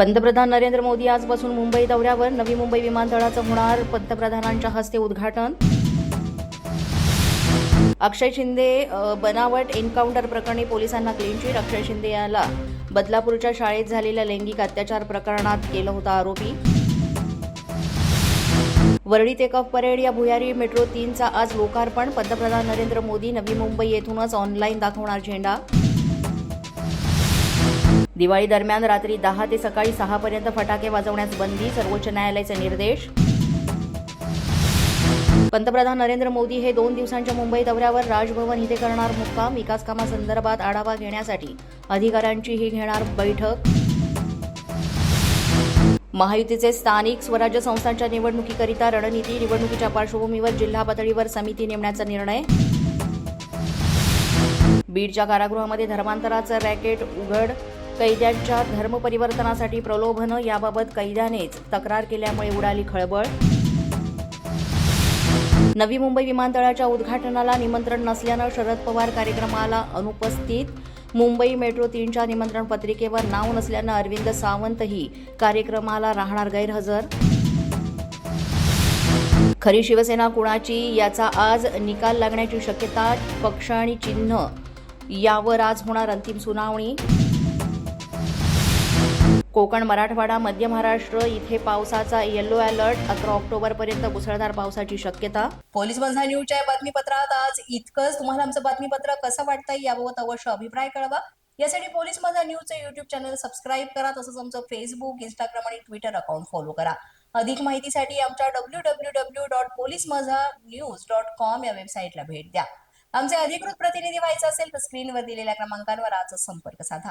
पंतप्रधान नरेंद्र मोदी आजपासून मुंबई दौऱ्यावर. नवी मुंबई विमानतळाचं होणार पंतप्रधानांच्या हस्ते उद्घाटन. अक्षय शिंदे बनावट एन्काउंटर प्रकरणी पोलिसांना क्लीनचीट अक्षय शिंदे याला बदलापूरच्या शाळेत झालेल्या लैंगिक अत्याचार प्रकरणात केलं होतं आरोपी. वरळी ते कफ परेड या भुयारी मेट्रो तीनचा आज लोकार्पण. पंतप्रधान नरेंद्र मोदी नवी मुंबई येथूनच ऑनलाईन दाखवणार झेंडा. दिवाळी दरम्यान रात्री दहा ते सकाळी सहा पर्यंत फटाके वाजवण्यास बंदी सर्वोच्च न्यायालयाचे निर्देश. पंतप्रधान नरेंद्र मोदी हे दोन दिवसांच्या मुंबई दौऱ्यावर राजभवन इथे करणार मुक्काम. विकास कामासंदर्भात आढावा घेण्यासाठी अधिकाऱ्यांचीही घेणार बैठक. महायुतीचे स्थानिक स्वराज्य संस्थांच्या निवडणुकीकरिता रणनीती निवडणुकीच्या पार्श्वभूमीवर जिल्हा पातळीवर समिती नेमण्याचा निर्णय. बीडच्या कारागृहामध्ये धर्मांतराचं रॅकेट उघड कैद्यांच्या धर्मपरिवर्तनासाठी प्रलोभनं याबाबत कैद्यानेच तक्रार केल्यामुळे उडाली खळबळ. नवी मुंबई विमानतळाच्या उद्घाटनाला निमंत्रण नसल्यानं शरद पवार कार्यक्रमाला अनुपस्थित. मुंबई मेट्रो तीनच्या निमंत्रण पत्रिकेवर नाव नसल्यानं अरविंद सावंतही कार्यक्रमाला राहणार गैरहजर. खरी शिवसेना कुणाची याचा आज निकाल लागण्याची शक्यता पक्ष आणि चिन्ह यावर आज होणार अंतिम सुनावणी. कोकण मराठवाडा मध्य महाराष्ट्र इथे पावसाचा येलो अलर्ट अकरा ऑक्टोबर पर्यंत मुसळधार पावसाची शक्यता. पोलीस बंधा न्यूजच्या या बातमीपत्रात आज इतकंच. तुम्हाला आमचं बातमीपत्र कसं वाटतंय याबाबत अवश्य अभिप्राय कळवा. यासाठी पोलीस माझा न्यूजचं युट्यूब चॅनल सबस्क्राईब करा तसंच आमचं फेसबुक इंस्टाग्राम आणि ट्विटर अकाउंट फॉलो करा. अधिक माहितीसाठी आमच्या W W W dot police Majha news dot com या वेबसाईटला भेट द्या. आमचे अधिकृत प्रतिनिधी व्हायचं असेल तर स्क्रीनवर दिलेल्या क्रमांकांवर आजच संपर्क साधा.